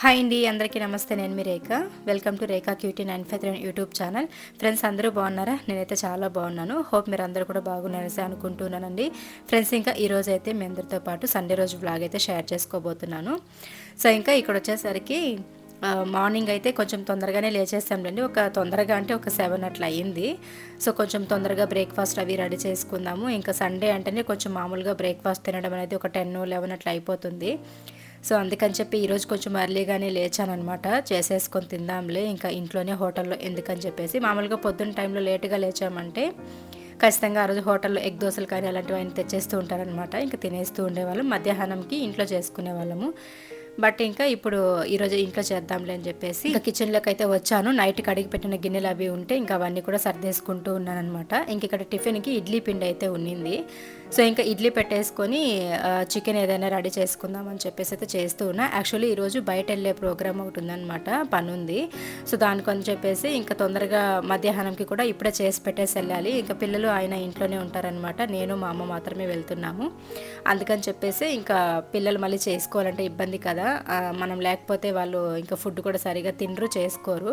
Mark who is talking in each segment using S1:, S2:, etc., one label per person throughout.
S1: Hi అండి అందరికీ నమస్తే. నేను మీ Rekha. Welcome to Rekha cutie nine five three YouTube channel. Friends అందరూ బాగున్నారా? నేనైతే చాలా బాగున్నాను. హోప్ మీరు అందరూ కూడా బాగున్నారని అనుకుంటున్నానండి. ఫ్రెండ్స్ ఇంకా ఈ రోజు అయితే మీ అందరితో పాటు సండే రోజు బ్లాగ్ అయితే షేర్ చేసుకోబోతున్నాను. సో ఇంకా ఇక్కడ వచ్చేసరికి మార్నింగ్ అయితే కొంచెం తొందరగానే లేచేసాంలేండి. ఒక తొందరగా అంటే ఒక సెవెన్ అట్లా అయ్యింది. సో కొంచెం తొందరగా బ్రేక్ఫాస్ట్ అవి రెడీ చేసుకుందాము. ఇంకా సండే అంటేనే కొంచెం మామూలుగా బ్రేక్ఫాస్ట్ తినడం అనేది ఒక టెన్ లెవెన్ అట్లా అయిపోతుంది. సో అందుకని చెప్పి ఈరోజు కొంచెం అర్లీగానే లేచానమాట చేసేసుకొని తిందాంలే ఇంకా ఇంట్లోనే హోటల్లో ఎందుకని చెప్పేసి. మామూలుగా పొద్దున్న టైంలో లేటుగా లేచామంటే ఖచ్చితంగా ఆ రోజు హోటల్లో ఎగ్ దోశలు కానీ అలాంటివి ఆయన తెచ్చేస్తూ ఉంటారనమాట ఇంకా తినేస్తూ ఉండేవాళ్ళం. మధ్యాహ్నంకి ఇంట్లో చేసుకునే వాళ్ళము బట్ ఇంకా ఇప్పుడు ఈరోజు ఇంట్లో చేద్దాంలే అని చెప్పేసి ఇంకా కిచెన్లోకి అయితే వచ్చాను. నైట్ కడిగి పెట్టిన గిన్నెలు అవి ఉంటే ఇంకా అవన్నీ కూడా సర్దేసుకుంటూ ఉన్నాను అనమాట ఇంక ఇక్కడ టిఫిన్కి ఇడ్లీ పిండి అయితే ఉన్నింది. సో ఇంకా ఇడ్లీ పెట్టేసుకొని చికెన్ ఏదైనా రెడీ చేసుకుందాం అని చెప్పేసి అయితే చేస్తూ ఉన్నా. యాక్చువల్లీ ఈరోజు బయట వెళ్ళే ప్రోగ్రామ్ ఒకటి ఉందన్నమాట పని ఉంది సో దానికని చెప్పేసి ఇంకా తొందరగా మధ్యాహ్నంకి కూడా ఇప్పుడే చేసి పెట్టేసి వెళ్ళాలి. ఇంకా పిల్లలు ఆయన ఇంట్లోనే ఉంటారనమాట నేను మా అమ్మ మాత్రమే వెళ్తున్నాము. అందుకని చెప్పేసి ఇంకా పిల్లలు మళ్ళీ చేసుకోవాలంటే ఇబ్బంది కదా. కూడా మనం లేకపోతే వాళ్ళు ఇంకా ఫుడ్ కూడా సరిగా తినరు చేసుకోరు.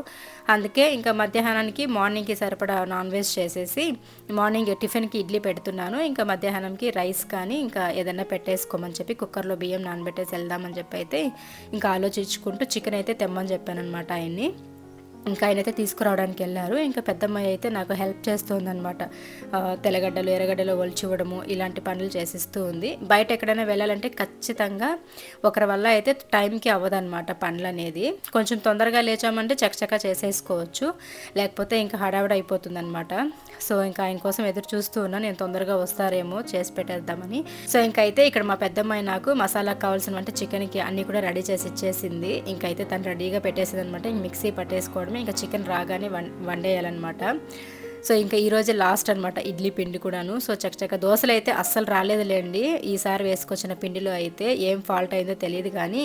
S1: అందుకే ఇంకా మధ్యాహ్నానికి మార్నింగ్కి సరిపడా నాన్ వెజ్ చేసేసి మార్నింగ్ టిఫిన్కి ఇడ్లీ పెడుతున్నాను. ఇంకా మధ్యాహ్నంకి రైస్ కానీ ఇంకా ఏదైనా పెట్టేసుకోమని చెప్పి కుక్కర్లో బియ్యం నానబెట్టేసి వెళ్దామని చెప్పి అయితే ఇంకా ఆలోచించుకుంటూ చికెన్ అయితే తెమ్మని చెప్పాను అనమాట ఆయన్ని. ఇంకా ఆయనైతే తీసుకురావడానికి వెళ్ళారు. ఇంకా పెద్దమ్మాయి అయితే నాకు హెల్ప్ చేస్తుందన్నమాట. ఆ, తెల్లగడ్డలు ఎర్రగడ్డలు ఒలిచివ్వడము ఇలాంటి పనులు చేసిస్తూ ఉంది. బయట ఎక్కడైనా వెళ్ళాలంటే ఖచ్చితంగా ఒకరి వల్ల అయితే టైంకి అవ్వదనమాట పనులు అనేది కొంచెం తొందరగా లేచామంటే చకచకా చేసేసుకోవచ్చు. లేకపోతే ఇంకా హడావిడి అయిపోతుంది అనమాట సో ఇంకా ఆయన కోసం ఎదురు చూస్తూ ఉన్నా నేను తొందరగా వస్తారేమో చేసి పెట్టేద్దామని. సో ఇంకైతే ఇక్కడ మా పెద్దమ్మాయి నాకు మసాలా కావాల్సిన అంటే చికెన్కి అన్నీ కూడా రెడీ చేసి ఇచ్చేసింది. ఇంకైతే తను రెడీగా పెట్టేసింది అనమాట మిక్సీ పట్టేసుకోవడం పట్టేసుకోవడమే ఇంకా చికెన్ రాగానే వం వండేయాలన్నమాట. సో ఇంకా ఈరోజు లాస్ట్ అనమాట ఇడ్లీ పిండి కూడాను. సో చక్కచక్క దోశలు అయితే అస్సలు రాలేదులేండి. ఈసారి వేసుకొచ్చిన పిండిలో అయితే ఏం ఫాల్ట్ అయిందో తెలియదు కానీ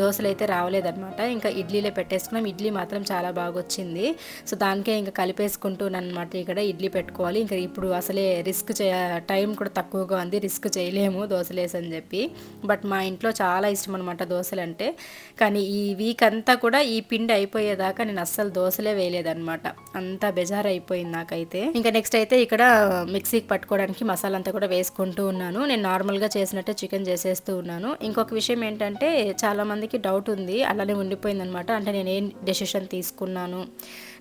S1: దోశలు అయితే రావలేదన్నమాట. ఇంకా ఇడ్లీలో పెట్టేసుకున్నాం. ఇడ్లీ మాత్రం చాలా బాగా వచ్చింది సో దానికే ఇంకా కలిపేసుకుంటున్నాను అనమాట ఇక్కడ ఇడ్లీ పెట్టుకోవాలి. ఇంకా ఇప్పుడు అసలే రిస్క్ చే టైం కూడా తక్కువగా ఉంది. రిస్క్ చేయలేము దోశలు వేసని చెప్పి. బట్ మా ఇంట్లో చాలా ఇష్టం అనమాట దోశలు అంటే కానీ ఈ వీక్ అంతా కూడా ఈ పిండి అయిపోయేదాకా నేను అస్సలు దోశలే వేయలేదన్నమాట. అంతా బెజార్ అయిపోయింది నాకైతే ఇంకా నెక్స్ట్ అయితే ఇక్కడ మిక్సీకి పట్టుకోవడానికి మసాలా అంతా కూడా వేసుకుంటూ ఉన్నాను. నేను నార్మల్గా చేసినట్టే చికెన్ చేసేస్తూ ఉన్నాను. ఇంకొక విషయం ఏంటంటే చాలా మందికి డౌట్ ఉంది. అలానే ఉండిపోయింది అనమాట అంటే నేను ఏం డెసిషన్ తీసుకున్నాను?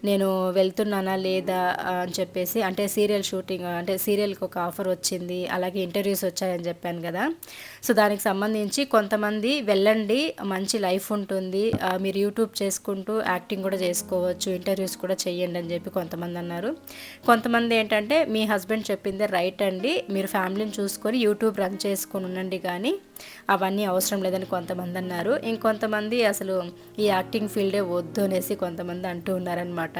S1: నేను వెళ్తున్నానా లేదా అని చెప్పేసి అంటే సీరియల్ షూటింగ్ అంటే సీరియల్కి ఒక ఆఫర్ వచ్చింది. అలాగే ఇంటర్వ్యూస్ వచ్చాయని చెప్పాను కదా. సో దానికి సంబంధించి కొంతమంది వెళ్ళండి మంచి లైఫ్ ఉంటుంది. మీరు యూట్యూబ్ చేసుకుంటూ యాక్టింగ్ కూడా చేసుకోవచ్చు ఇంటర్వ్యూస్ కూడా చేయండి అని చెప్పి కొంతమంది అన్నారు. కొంతమంది ఏంటంటే మీ హస్బెండ్ చెప్పిందే రైట్ అండి మీరు ఫ్యామిలీని చూసుకొని యూట్యూబ్ రన్ చేసుకొని ఉండండి కానీ అవన్నీ అవసరం లేదని కొంతమంది అన్నారు. ఇంకొంతమంది అసలు ఈ యాక్టింగ్ ఫీల్డే వద్దు అనేసి కొంతమంది అంటూ ఉన్నారనమాట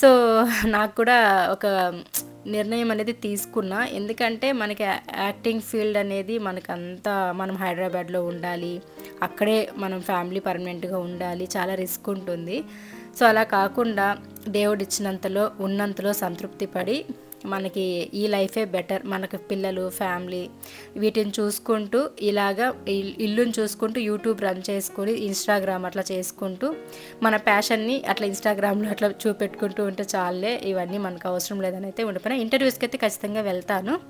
S1: సో నాకు కూడా ఒక నిర్ణయం అనేది తీసుకున్నా. ఎందుకంటే మనకి యాక్టింగ్ ఫీల్డ్ అనేది మనకు అంతా మనం హైదరాబాద్లో ఉండాలి. అక్కడే మనం ఫ్యామిలీ పర్మనెంట్గా ఉండాలి. చాలా రిస్క్ ఉంటుంది. సో అలా కాకుండా దేవుడిచ్చినంతలో ఉన్నంతలో సంతృప్తి పడి మనకి ఈ లైఫే బెటర్. మనకు పిల్లలు ఫ్యామిలీ వీటిని చూసుకుంటూ ఇలాగా ఇల్- ఇల్లుని చూసుకుంటూ యూట్యూబ్ రన్ చేసుకొని ఇన్స్టాగ్రామ్ అట్లా చేసుకుంటూ మన ప్యాషన్ని అట్లా ఇన్స్టాగ్రామ్లో అట్లా చూపెట్టుకుంటూ ఉంటే చాలే ఇవన్నీ మనకు అవసరం లేదని అయితే ఉండిపోయినా ఇంటర్వ్యూస్కి అయితే ఖచ్చితంగా వెళ్తాను.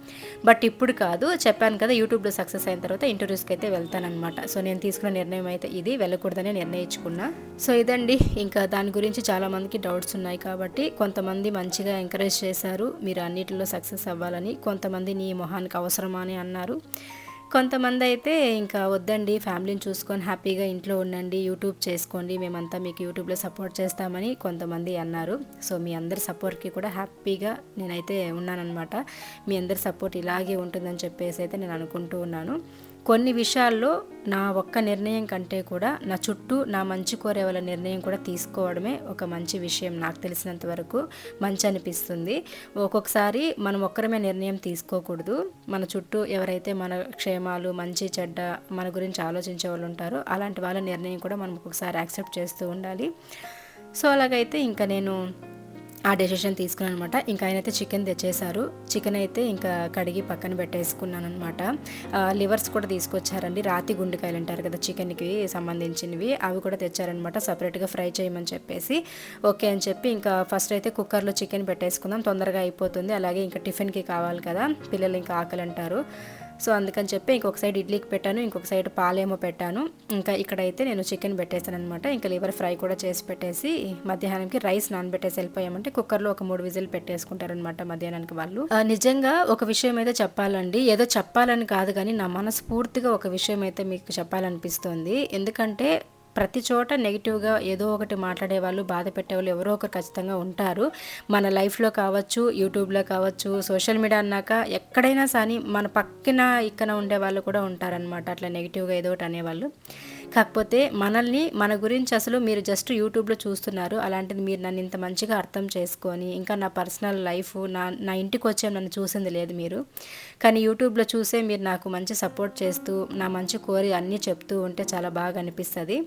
S1: బట్ ఇప్పుడు కాదు చెప్పాను కదా యూట్యూబ్లో సక్సెస్ అయిన తర్వాత ఇంటర్వ్యూస్కి అయితే వెళ్తానమాట సో నేను తీసుకున్న నిర్ణయం అయితే ఇది వెళ్ళకూడదని నిర్ణయించుకున్నా. సో ఇదండి. ఇంకా దాని గురించి చాలామందికి డౌట్స్ ఉన్నాయి కాబట్టి కొంతమంది మంచిగా ఎంకరేజ్ చేశారు. మీరు అన్నిటిలో సక్సెస్ అవ్వాలని కొంతమంది నీ మొహానికి అవసరమా అని అన్నారు. కొంతమంది అయితే ఇంకా వద్దండి ఫ్యామిలీని చూసుకొని హ్యాపీగా ఇంట్లో ఉండండి యూట్యూబ్ చేసుకోండి మేమంతా మీకు యూట్యూబ్లో సపోర్ట్ చేస్తామని కొంతమంది అన్నారు. సో మీ అందరి సపోర్ట్కి కూడా హ్యాపీగా నేనైతే ఉన్నానన్నమాట. మీ అందరి సపోర్ట్ ఇలాగే ఉంటుందని చెప్పేసి అయితే నేను అనుకుంటూ ఉన్నాను. కొన్ని విషయాల్లో నా ఒక్క నిర్ణయం కంటే కూడా నా చుట్టూ నా మంచి కోరే వాళ్ళ నిర్ణయం కూడా తీసుకోవడమే ఒక మంచి విషయం నాకు తెలిసినంత వరకు మంచి అనిపిస్తుంది. ఒక్కొక్కసారి మనం ఒక్కరమే నిర్ణయం తీసుకోకూడదు. మన చుట్టూ ఎవరైతే మన క్షేమాలు మంచి చెడ్డ మన గురించి ఆలోచించే వాళ్ళు ఉంటారో అలాంటి వాళ్ళ నిర్ణయం కూడా మనం ఒక్కొక్కసారి యాక్సెప్ట్ చేస్తూ ఉండాలి. సో అలాగైతే ఇంకా నేను ఆ డెసిషన్ తీసుకున్నాను అనమాట ఇంకా ఆయన అయితే చికెన్ తెచ్చేశారు. చికెన్ అయితే ఇంకా కడిగి పక్కన పెట్టేసుకున్నాను అనమాట లివర్స్ కూడా తీసుకొచ్చారండి. రాతి గుండెకాయలు అంటారు కదా చికెన్కి సంబంధించినవి. అవి కూడా తెచ్చారనమాట సపరేట్గా ఫ్రై చేయమని చెప్పేసి. ఓకే అని చెప్పి ఇంకా ఫస్ట్ అయితే కుక్కర్లో చికెన్ పెట్టేసుకుందాం. తొందరగా అయిపోతుంది. అలాగే ఇంకా టిఫిన్కి కావాలి కదా. పిల్లలు ఇంకా ఆకలి అంటారు సో అందుకని చెప్పి ఇంకొక సైడ్ ఇడ్లీకి పెట్టాను ఇంకొక సైడ్ పాలేమో పెట్టాను. ఇంకా ఇక్కడైతే నేను చికెన్ పెట్టేసాను అనమాట ఇంకా లివర్ ఫ్రై కూడా చేసి పెట్టేసి మధ్యాహ్నానికి రైస్ నానబెట్టేసి వెళ్ళిపోయామంటే కుక్కర్లో ఒక మూడు విజిల్ పెట్టేసుకుంటారనమాట మధ్యాహ్నానికి వాళ్ళు. నిజంగా ఒక విషయం అయితే చెప్పాలండి. ఏదో చెప్పాలని కాదు కానీ నా మనస్ఫూర్తిగా ఒక విషయం అయితే మీకు చెప్పాలనిపిస్తుంది. ఎందుకంటే ప్రతి చోట నెగిటివ్గా ఏదో ఒకటి మాట్లాడే వాళ్ళు బాధ పెట్టేవాళ్ళు ఎవరో ఒకరు ఖచ్చితంగా ఉంటారు. మన లైఫ్లో కావచ్చు యూట్యూబ్లో కావచ్చు సోషల్ మీడియా అన్నాక ఎక్కడైనా కానీ మన పక్కన ఇక్కడ ఉండే వాళ్ళు కూడా ఉంటారనమాట అట్లా నెగిటివ్గా ఏదో ఒకటి అనేవాళ్ళు. కాకపోతే మనల్ని మన గురించి అసలు మీరు జస్ట్ యూట్యూబ్లో చూస్తున్నారు. అలాంటిది మీరు నన్ను ఇంత మంచిగా అర్థం చేసుకొని ఇంకా నా పర్సనల్ లైఫ్ నా నా ఇంటికి వచ్చే నన్ను చూసింది లేదు మీరు. కానీ యూట్యూబ్లో చూసే మీరు నాకు మంచి సపోర్ట్ చేస్తూ నా మంచి కోరి అన్నీ చెప్తూ ఉంటే చాలా బాగా అనిపిస్తుంది.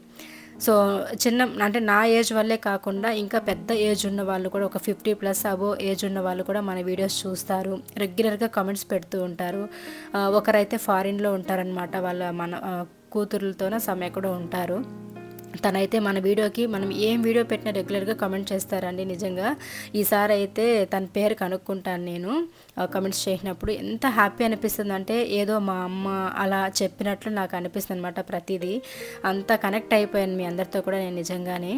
S1: సో చిన్న అంటే నా ఏజ్ వల్లే కాకుండా ఇంకా పెద్ద ఏజ్ ఉన్న వాళ్ళు కూడా ఒక ఫిఫ్టీ ప్లస్ అబో ఏజ్ ఉన్న వాళ్ళు కూడా మన వీడియోస్ చూస్తారు. రెగ్యులర్గా కామెంట్స్ పెడుతూ ఉంటారు. ఒకరైతే ఫారిన్లో ఉంటారనమాట వాళ్ళ మన కూతురులతో కూతురులతోనే సమ్మె కూడా ఉంటారు. తనైతే మన వీడియోకి మనం ఏం వీడియో పెట్టినా రెగ్యులర్గా కమెంట్ చేస్తారండి నిజంగా. ఈసారి అయితే తన పేరు కనుక్కుంటాను నేను. కమెంట్స్ చేసినప్పుడు ఎంత హ్యాపీ అనిపిస్తుంది అంటే ఏదో మా అమ్మ అలా చెప్పినట్లు నాకు అనిపిస్తుంది అనమాట ప్రతిదీ. అంత కనెక్ట్ అయిపోయాను మీ అందరితో కూడా నేను నిజంగానే.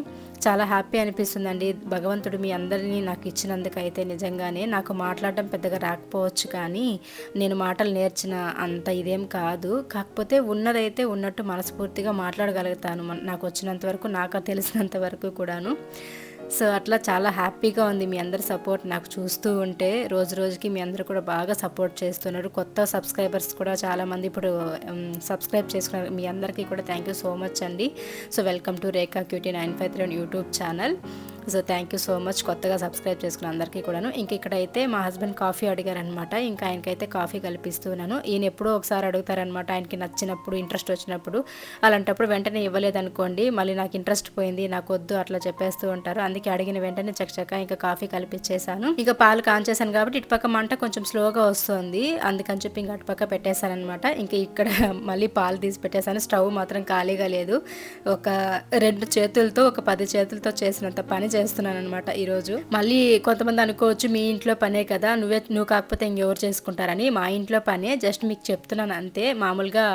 S1: చాలా హ్యాపీ అనిపిస్తుందండి. భగవంతుడు మీ అందరినీ నాకు ఇచ్చినందుకు అయితే నిజంగానే. నాకు మాట్లాడడం పెద్దగా రాకపోవచ్చు కానీ నేను మాటలు నేర్చిన అంత ఇదేం కాదు. కాకపోతే ఉన్నదైతే ఉన్నట్టు మనస్ఫూర్తిగా మాట్లాడగలుగుతాను. నాకు వచ్చిన తెలిసినంత వరకు నాకు తెలిసినంత వరకు కూడాను. సో అట్లా చాలా హ్యాపీగా ఉంది మీ అందరి సపోర్ట్. నాకు చూస్తూ ఉంటే రోజు రోజుకి మీ అందరూ కూడా బాగా సపోర్ట్ చేస్తున్నారు. కొత్త సబ్స్క్రైబర్స్ కూడా చాలామంది ఇప్పుడు సబ్స్క్రైబ్ చేసుకున్నారు. మీ అందరికీ కూడా థ్యాంక్ యూ సో మచ్ అండి. So welcome to Rekha cutie nine five three YouTube channel. So thank you so much కొత్తగా సబ్స్క్రైబ్ చేసుకున్న అందరికీ కూడాను. ఇంక ఇక్కడైతే మా హస్బెండ్ కాఫీ అడిగారనమాట ఇంకా ఆయనకైతే కాఫీ కల్పిస్తున్నాను ఈయన ఎప్పుడో ఒకసారి అడుగుతారనమాట ఆయనకి నచ్చినప్పుడు ఇంట్రెస్ట్ వచ్చినప్పుడు. అలాంటప్పుడు వెంటనే ఇవ్వలేదనుకోండి. మళ్ళీ నాకు ఇంట్రెస్ట్ పోయింది నాకు వద్దు అట్లా చెప్పేస్తూ ఉంటారు. అందుకే అడిగిన వెంటనే చకచక ఇంకా కాఫీ కల్పించేశాను. ఇంకా పాలు కాంచేసాను కాబట్టి ఇటుపక్క మంట కొంచెం స్లోగా వస్తుంది. అందుకని చెప్పి ఇంకా అటుపక్క పెట్టేశాను అనమాట ఇంకా ఇక్కడ మళ్ళీ పాలు తీసి పెట్టేశాను. స్టవ్ మాత్రం ఖాళీగా లేదు. ఒక రెండు చేతులతో ఒక పది చేతులతో చేసినంత పని చేస్తున్నాను అనమాట ఈరోజు. మళ్ళీ కొంతమంది అనుకోవచ్చు మీ ఇంట్లో పనే కదా నువ్వే నువ్వు కాకపోతే ఇంకెవరు చేసుకుంటారని మా ఇంట్లో పనే జస్ట్ మీకు చెప్తున్నాను అంతే. మామూలుగా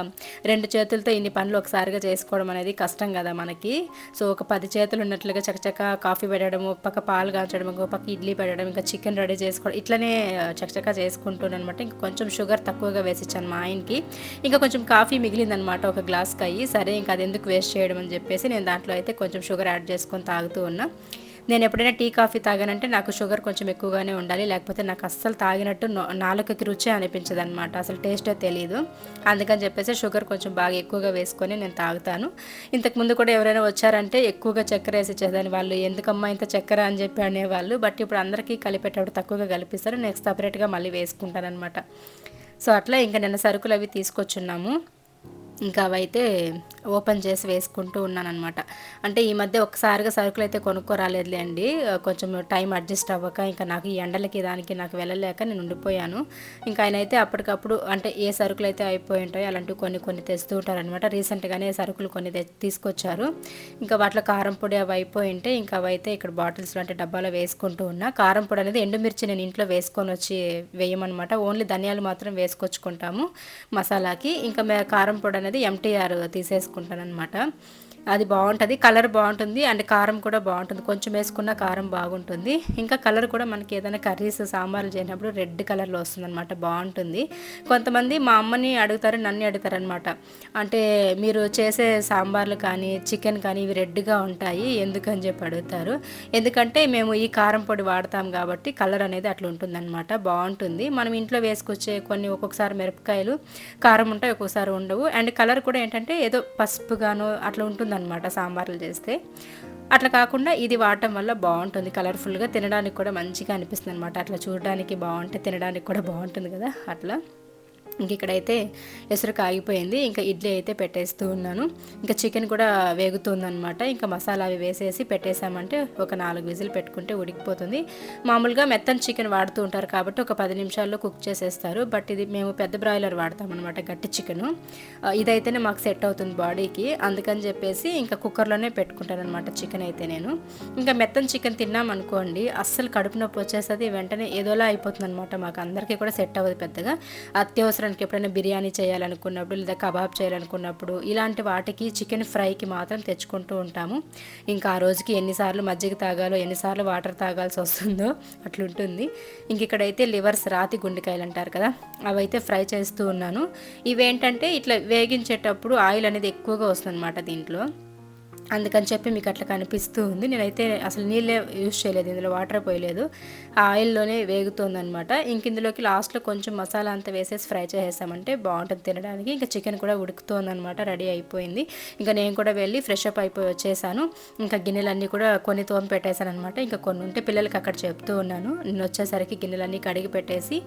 S1: రెండు చేతులతో ఇన్ని పనులు ఒకసారిగా చేసుకోవడం అనేది కష్టం కదా మనకి. సో ఒక పది చేతులు ఉన్నట్లుగా చకచక కాఫీ పెట్టడం ఒక పక్క పాలు కాల్చడం ఇంకో పక్క ఇడ్లీ పెట్టడం ఇంకా చికెన్ రెడీ చేసుకోవడం ఇట్లనే చకచక చేసుకుంటున్నాను అనమాట ఇంకా కొంచెం షుగర్ తక్కువగా వేసిచ్చాను మా ఆయనకి. ఇంకా కొంచెం కాఫీ మిగిలిందనమాట ఒక గ్లాస్కి అయ్యి సరే ఇంకా అది ఎందుకు వేస్ట్ చేయడం అని చెప్పేసి నేను దాంట్లో అయితే కొంచెం షుగర్ యాడ్ చేసుకొని తాగుతూ ఉన్నా. నేను ఎప్పుడైనా టీ కాఫీ తాగానంటే నాకు షుగర్ కొంచెం ఎక్కువగానే ఉండాలి. లేకపోతే నాకు అస్సలు తాగినట్టు నాలుకకి రుచి అనిపించదు అనమాట అసలు టేస్టే తెలియదు అందుకని చెప్పేసి షుగర్ కొంచెం బాగా ఎక్కువగా వేసుకొని నేను తాగుతాను. ఇంతకు ముందు కూడా ఎవరైనా వచ్చారంటే ఎక్కువగా చక్కెర వేసి ఇచ్చేదాన్ని వాళ్ళు. ఎందుకమ్మా ఇంత చక్కెర అని చెప్పి అనేవాళ్ళు. బట్ ఇప్పుడు అందరికీ కలిపేటప్పుడు తక్కువగా కలిపిస్తారు. నెక్స్ట్ సపరేట్గా మళ్ళీ వేసుకుంటాను అనమాట సో అట్లా ఇంకా నిన్న సరుకులు అవి తీసుకొచ్చున్నాము. ఇంకా అవైతే ఓపెన్ చేసి వేసుకుంటూ ఉన్నాను అనమాట అంటే ఈ మధ్య ఒకసారిగా సరుకులు అయితే కొనుక్కోరాలేదులే అండి. కొంచెం టైం అడ్జస్ట్ అవ్వక ఇంకా నాకు ఈ ఎండలకి దానికి నాకు వెళ్ళలేక నేను ఉండిపోయాను. ఇంకా ఆయన అయితే అప్పటికప్పుడు అంటే ఏ సరుకులు అయితే అయిపోయి ఉంటాయో అలాంటివి కొన్ని కొన్ని తెస్తూ ఉంటారనమాట రీసెంట్గానే సరుకులు కొన్ని తె- తీసుకొచ్చారు. ఇంకా వాటిలో కారం పొడి అవి అయిపోయి ఉంటే ఇంకా అవైతే ఇక్కడ బాటిల్స్ అంటే డబ్బాలో వేసుకుంటూ ఉన్నా. కారం పొడి అనేది ఎండుమిర్చి నేను ఇంట్లో వేసుకొని వచ్చి వేయమనమాట ఓన్లీ ధనియాలు మాత్రం వేసుకొచ్చుకుంటాము మసాలాకి. ఇంకా మే కారం పొడి అనేది ఎంటీఆర్ తీసేసుకుంటాను అనమాట అది బాగుంటుంది కలర్ బాగుంటుంది అండ్ కారం కూడా బాగుంటుంది. కొంచెం వేసుకున్న కారం బాగుంటుంది. ఇంకా కలర్ కూడా మనకి ఏదైనా కర్రీస్ సాంబార్లు చేసినప్పుడు రెడ్ కలర్లో వస్తుంది అనమాట బాగుంటుంది. కొంతమంది మా అమ్మని అడుగుతారు నన్ను అడుగుతారు అనమాట అంటే మీరు చేసే సాంబార్లు కానీ చికెన్ కానీ ఇవి రెడ్గా ఉంటాయి ఎందుకని చెప్పి అడుగుతారు. ఎందుకంటే మేము ఈ కారం పొడి వాడతాం కాబట్టి కలర్ అనేది అట్లా ఉంటుందన్నమాట బాగుంటుంది. మనం ఇంట్లో వేసుకొచ్చే కొన్ని ఒక్కొక్కసారి మిరపకాయలు కారం ఉంటాయి ఒక్కొక్కసారి ఉండవు. అండ్ కలర్ కూడా ఏంటంటే ఏదో పసుపుగాను అట్లా ఉంటుంది అనమాట సాంబార్లు చేస్తే. అట్లా కాకుండా ఇది వాడటం వల్ల బాగుంటుంది. కలర్ఫుల్గా తినడానికి కూడా మంచిగా అనిపిస్తుంది అనమాట అట్లా చూడడానికి బాగుంటే తినడానికి కూడా బాగుంటుంది కదా అట్లా. ఇంక ఇక్కడైతే ఎసురు కాగిపోయింది. ఇంకా ఇడ్లీ అయితే పెట్టేస్తూ ఉన్నాను. ఇంకా చికెన్ కూడా వేగుతుందనమాట ఇంకా మసాలా అవి వేసేసి పెట్టేసామంటే ఒక నాలుగు విజిల్ పెట్టుకుంటే ఉడికిపోతుంది. మామూలుగా మెత్తని చికెన్ వాడుతూ ఉంటారు కాబట్టి ఒక పది నిమిషాల్లో కుక్ చేసేస్తారు. బట్ ఇది మేము పెద్ద బ్రాయిలర్ వాడతాం అనమాట గట్టి చికెన్. ఇదైతేనే మాకు సెట్ అవుతుంది బాడీకి. అందుకని చెప్పేసి ఇంకా కుక్కర్లోనే పెట్టుకుంటానమాట చికెన్ అయితే నేను. ఇంకా మెత్తని చికెన్ తిన్నాం అనుకోండి అస్సలు కడుపు నొప్పి వచ్చేస్తుంది. వెంటనే ఏదోలా అయిపోతుంది అనమాట మాకు అందరికీ కూడా సెట్ అవ్వదు పెద్దగా. అత్యవసరం అవసరానికి ఎప్పుడైనా బిర్యానీ చేయాలనుకున్నప్పుడు లేదా కబాబ్ చేయాలనుకున్నప్పుడు ఇలాంటి వాటికి చికెన్ ఫ్రైకి మాత్రం తెచ్చుకుంటూ ఉంటాము. ఇంకా ఆ రోజుకి ఎన్నిసార్లు మజ్జిగ తాగాలో ఎన్నిసార్లు వాటర్ తాగాల్సి వస్తుందో అట్లుంటుంది. ఇంక ఇక్కడైతే లివర్స్ రాతి గుండెకాయలు అంటారు కదా అవైతే ఫ్రై చేస్తూ ఉన్నాను. ఇవేంటంటే ఇట్లా వేగించేటప్పుడు ఆయిల్ అనేది ఎక్కువగా వస్తుంది అన్నమాట దీంట్లో. అందుకని చెప్పి మీకు అట్లా కనిపిస్తూ ఉంది. నేనైతే అసలు నీళ్ళే యూజ్ చేయలేదు ఇందులో వాటర్ పోయలేదు. ఆ ఆయిల్లోనే వేగుతుంది అనమాట ఇంక ఇందులోకి లాస్ట్లో కొంచెం మసాలా అంతా వేసేసి ఫ్రై చేసేసామంటే బాగుంటుంది తినడానికి. ఇంకా చికెన్ కూడా ఉడుకుతుంది అనమాట రెడీ అయిపోయింది. ఇంకా నేను కూడా వెళ్ళి ఫ్రెష్ అప్ అయిపోయి వచ్చేసాను. ఇంకా గిన్నెలన్నీ కూడా కొన్ని తోమి పెట్టేశాను అనమాట ఇంకా కొన్ని ఉంటే పిల్లలకి అక్కడ చెప్తూ ఉన్నాను. నేను వచ్చేసరికి గిన్నెలన్నీ కడిగి పెట్టేసి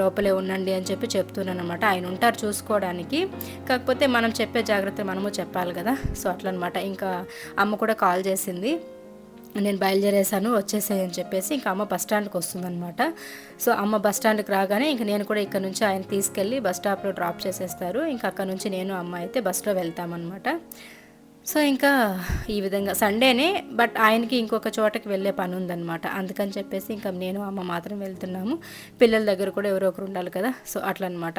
S1: లోపలే ఉండండి అని చెప్పి చెప్తున్నాను అనమాట ఆయన ఉంటారు చూసుకోవడానికి. కాకపోతే మనం చెప్పే జాగ్రత్త మనము చెప్పాలి కదా. సో అట్లా అనమాట ఇంకా ఇంకా అమ్మ కూడా కాల్ చేసింది. నేను బయలుదేరేసాను వచ్చేసాయని చెప్పేసి ఇంకా అమ్మ బస్ స్టాండ్కి వస్తుందనమాట సో అమ్మ బస్ స్టాండ్కి రాగానే ఇంకా నేను కూడా ఇక్కడ నుంచి ఆయన తీసుకెళ్ళి బస్ స్టాప్లో డ్రాప్ చేసేస్తారు. ఇంకా అక్కడ నుంచి నేను అమ్మ అయితే బస్లో వెళ్తామన్నమాట. సో ఇంకా ఈ విధంగా సండేనే బట్ ఆయనకి ఇంకొక చోటకి వెళ్ళే పని ఉందన్నమాట. అందుకని చెప్పేసి ఇంకా నేను అమ్మ మాత్రం వెళ్తున్నాము. పిల్లల దగ్గర కూడా ఎవరో ఒకరు ఉండాలి కదా సో అట్లా అనమాట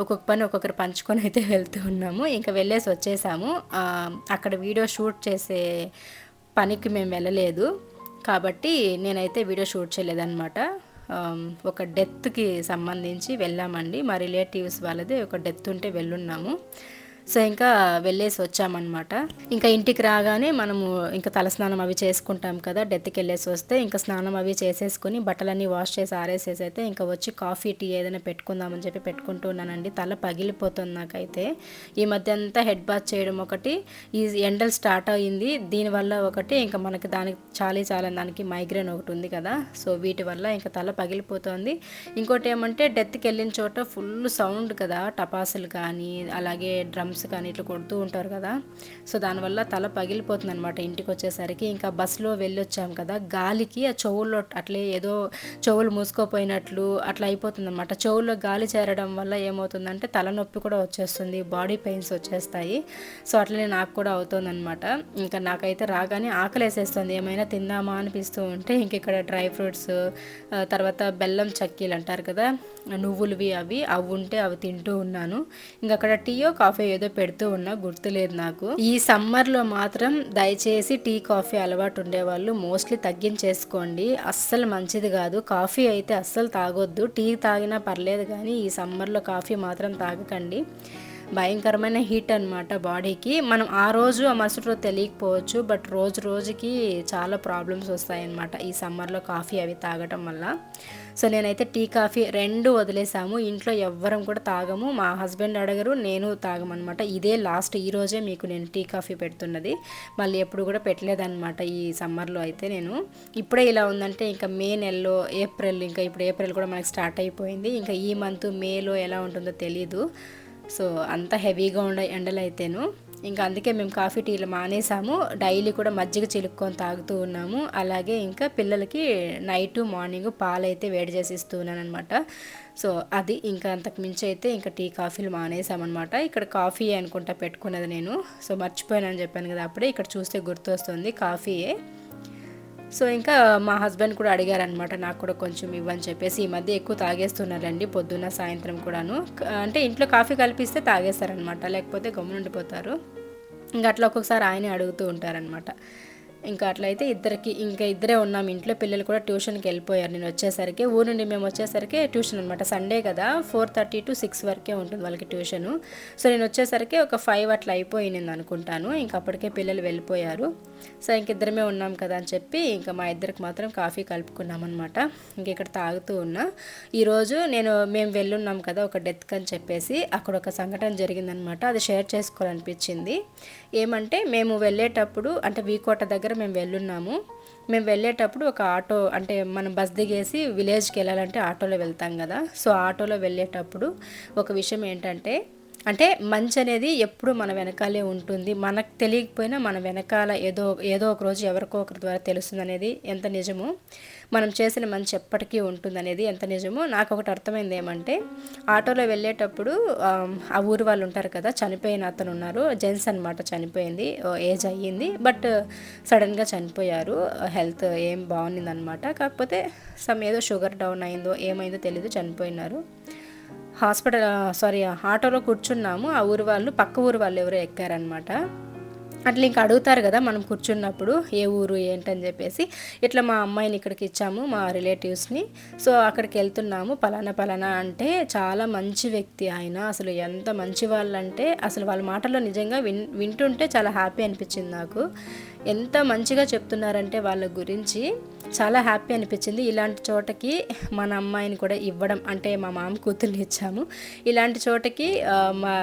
S1: ఒక్కొక్క పని ఒక్కొక్కరు పంచుకొని అయితే వెళ్తూ ఉన్నాము. ఇంకా వెళ్ళేసి వచ్చేసాము. అక్కడ వీడియో షూట్ చేసే పనికి మేము వెళ్ళలేదు. కాబట్టి నేనైతే వీడియో షూట్ చేయలేదన్నమాట. ఒక డెత్కి సంబంధించి వెళ్ళామండి. మా రిలేటివ్స్ వాళ్ళది ఒక డెత్ ఉంటే వెళ్ళున్నాము. సో ఇంకా వెళ్ళేసి వచ్చామన్నమాట. ఇంకా ఇంటికి రాగానే మనము ఇంకా తలస్నానం అవి చేసుకుంటాం కదా డెత్కి వెళ్ళేసి వస్తే ఇంకా స్నానం అవి చేసేసుకుని బట్టలన్నీ వాష్ చేసి ఆరేసేసి అయితే ఇంకా వచ్చి కాఫీ టీ ఏదైనా పెట్టుకుందామని చెప్పి పెట్టుకుంటున్నానండి తల పగిలిపోతుంది నాకైతే. ఈ మధ్య అంతా హెడ్ బాత్ చేయడం ఒకటి ఈ ఎండలు స్టార్ట్ అయ్యింది దీనివల్ల ఒకటి ఇంకా మనకి దానికి చాలా చాలా దానికి మైగ్రేన్ ఒకటి ఉంది కదా సో వీటి వల్ల ఇంకా తల పగిలిపోతుంది. ఇంకోటి ఏమంటే డెత్కి వెళ్ళిన చోట ఫుల్ సౌండ్ కదా టపాసులు కానీ అలాగే డ్రమ్స్ చిప్స్ కానీ ఇట్లా కొడుతూ ఉంటారు కదా. సో దానివల్ల తల పగిలిపోతుంది అనమాట ఇంటికి వచ్చేసరికి ఇంకా బస్సులో వెళ్ళొచ్చాం కదా. గాలికి ఆ చెవుల్లో అట్లే ఏదో చెవులు మూసుకోపోయినట్లు అట్లా అయిపోతుంది అనమాట చెవుల్లో గాలి చేరడం వల్ల ఏమవుతుందంటే తలనొప్పి కూడా వచ్చేస్తుంది బాడీ పెయిన్స్ వచ్చేస్తాయి. సో అట్లనే నాకు కూడా అవుతుంది అనమాట ఇంకా నాకైతే రాగానే ఆకలేసేస్తుంది. ఏమైనా తిందామా అనిపిస్తూ ఉంటే ఇంక ఇక్కడ డ్రై ఫ్రూట్స్ తర్వాత బెల్లం చక్కీలు అంటారు కదా నువ్వులవి అవి అవి ఉంటే అవి తింటూ ఉన్నాను. ఇంకా అక్కడ టీయో కాఫీ ఏదో ఏదో పెడుతూ ఉన్నా గుర్తులేదు నాకు. ఈ సమ్మర్లో మాత్రం దయచేసి టీ కాఫీ అలవాటు ఉండేవాళ్ళు మోస్ట్లీ తగ్గించేసుకోండి. అస్సలు మంచిది కాదు. కాఫీ అయితే అస్సలు తాగొద్దు. టీ తాగినా పర్లేదు కానీ ఈ సమ్మర్లో కాఫీ మాత్రం తాగకండి. భయంకరమైన హీట్ అనమాట బాడీకి. మనం ఆ రోజు ఆ మరుసటి రోజు తెలియకపోవచ్చు బట్ రోజు రోజుకి చాలా ప్రాబ్లమ్స్ వస్తాయన్నమాట ఈ సమ్మర్లో కాఫీ అవి తాగటం వల్ల. సో నేనైతే టీ కాఫీ రెండు వదిలేసాము. ఇంట్లో ఎవ్వరం కూడా తాగము. మా హస్బెండ్ అడగరు నేను తాగమనమాట ఇదే లాస్ట్ ఈ రోజే మీకు నేను టీ కాఫీ పెడుతున్నది. మళ్ళీ ఎప్పుడు కూడా పెట్టలేదన్నమాట ఈ సమ్మర్లో అయితే నేను. ఇప్పుడే ఇలా ఉందంటే ఇంకా మే నెలలో ఏప్రిల్ ఇంకా ఇప్పుడు ఏప్రిల్ కూడా మనకి స్టార్ట్ అయిపోయింది. ఇంకా ఈ మంత్ మేలో ఎలా ఉంటుందో తెలీదు. సో అంత హెవీగా ఉండే ఎండలు అయితేను ఇంకా అందుకే మేము కాఫీ టీలు మానేసాము. డైలీ కూడా మజ్జిగ చిలుక్కొని తాగుతూ ఉన్నాము. అలాగే ఇంకా పిల్లలకి నైట్ మార్నింగ్ పాలు అయితే వేడి చేసి ఇస్తున్నాను అనమాట సో అది ఇంకా అంతకు మించి అయితే ఇంకా టీ కాఫీలు మానేసామన్నమాట. ఇక్కడ కాఫీ అనుకుంటా పెట్టుకున్నది నేను. సో మర్చిపోయానని చెప్పాను కదా అప్పుడే. ఇక్కడ చూస్తే గుర్తొస్తుంది కాఫీయే. సో ఇంకా మా హస్బెండ్ కూడా అడిగారనమాట నాకు కూడా కొంచెం ఇవ్వని చెప్పేసి ఈ మధ్య ఎక్కువ తాగేస్తున్నారండి పొద్దున్న సాయంత్రం కూడాను. అంటే ఇంట్లో కాఫీ కలిపిస్తే తాగేస్తారనమాట లేకపోతే గమ్మునుండిపోతారు. ఇంకా అట్లా ఒక్కొక్కసారి ఆయనే అడుగుతూ ఉంటారనమాట ఇంకా అట్లయితే ఇద్దరికి ఇంకా ఇద్దరే ఉన్నాం ఇంట్లో పిల్లలు కూడా ట్యూషన్కి వెళ్ళిపోయారు. నేను వచ్చేసరికి ఊరు నుండి మేము వచ్చేసరికి ట్యూషన్ అనమాట సండే కదా ఫోర్ థర్టీ టు సిక్స్ వరకే ఉంటుంది వాళ్ళకి ట్యూషను. సో నేను వచ్చేసరికి ఒక ఫైవ్ అట్లా అయిపోయింది అనుకుంటాను. ఇంక అప్పటికే పిల్లలు వెళ్ళిపోయారు. సో ఇంక ఇద్దరమే ఉన్నాం కదా అని చెప్పి ఇంకా మా ఇద్దరికి మాత్రం కాఫీ కలుపుకున్నాం అనమాట ఇంక ఇక్కడ తాగుతూ ఉన్నా. ఈరోజు నేను మేము వెళ్ళున్నాం కదా ఒక డెత్క్ అని చెప్పేసి అక్కడ ఒక సంఘటన జరిగిందనమాట అది షేర్ చేసుకోవాలనిపించింది. ఏమంటే మేము వెళ్ళేటప్పుడు అంటే వీకోట దగ్గర మేము వెళ్ళున్నాము. మేము వెళ్ళేటప్పుడు ఒక ఆటో అంటే మనం బస్ దిగేసి విలేజ్కి వెళ్ళాలంటే ఆటోలో వెళ్తాం కదా. సో ఆటోలో వెళ్ళేటప్పుడు ఒక విషయం ఏంటంటే అంటే మంచి అనేది ఎప్పుడు మన వెనకాలే ఉంటుంది. మనకు తెలియకపోయినా మన వెనకాల ఏదో ఏదో ఒక రోజు ఎవరికో ఒకరి ద్వారా తెలుస్తుంది అనేది ఎంత నిజమో మనం చేసిన మంచి ఎప్పటికీ ఉంటుంది అనేది ఎంత నిజమో నాకు ఒకటి అర్థమైంది ఏమంటే ఆటోలో వెళ్ళేటప్పుడు ఆ ఊరు వాళ్ళు ఉంటారు కదా చనిపోయిన అతను ఉన్నారు. జెంట్స్ అనమాట చనిపోయింది. ఏజ్ అయ్యింది. బట్ సడన్గా చనిపోయారు. హెల్త్ ఏం బాగుంది అనమాట కాకపోతే సమ్ ఏదో షుగర్ డౌన్ అయిందో ఏమైందో తెలియదు చనిపోయినారు. హాస్పిటల్ సారీ ఆటోలో కూర్చున్నాము. ఆ ఊరు వాళ్ళు పక్క ఊరు వాళ్ళు ఎవరో ఎక్కారనమాట అట్లా ఇంకా అడుగుతారు కదా మనం కూర్చున్నప్పుడు ఏ ఊరు ఏంటని చెప్పేసి. ఇట్లా మా అమ్మాయిని ఇక్కడికి ఇచ్చాము మా రిలేటివ్స్ని. సో అక్కడికి వెళ్తున్నాము పలానా పలానా అంటే చాలా మంచి వ్యక్తి ఆయన. అసలు ఎంత మంచి వాళ్ళంటే అసలు వాళ్ళ మాటల్లో నిజంగా విన్ వింటుంటే చాలా హ్యాపీ అనిపించింది నాకు. ఎంత మంచిగా చెప్తున్నారంటే వాళ్ళ గురించి. చాలా హ్యాపీ అనిపించింది. ఇలాంటి చోటకి మన అమ్మాయిని కూడా ఇవ్వడం అంటే మా మామ కూతుర్ని ఇచ్చాము. ఇలాంటి చోటకి మా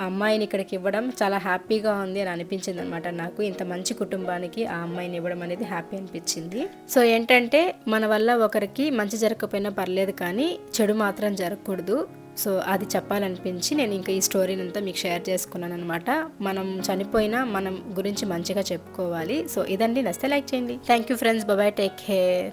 S1: అమ్మాయిని ఇక్కడికి ఇవ్వడం చాలా హ్యాపీగా ఉంది అని అనిపించింది అనమాట నాకు. ఇంత మంచి కుటుంబానికి ఆ అమ్మాయిని ఇవ్వడం అనేది హ్యాపీ అనిపించింది. సో ఏంటంటే మన వల్ల ఒకరికి మంచి జరగకపోయినా పర్లేదు కానీ చెడు మాత్రం జరగకూడదు. సో అది చెప్పాలనిపించి నేను ఇంకా ఈ స్టోరీని అంతా మీకు షేర్ చేసుకున్నాను అనమాట మనం చనిపోయినా మనం గురించి మంచిగా చెప్పుకోవాలి. సో ఇదండి. నస్తే లైక్ చేయండి. Thank you friends bye bye take care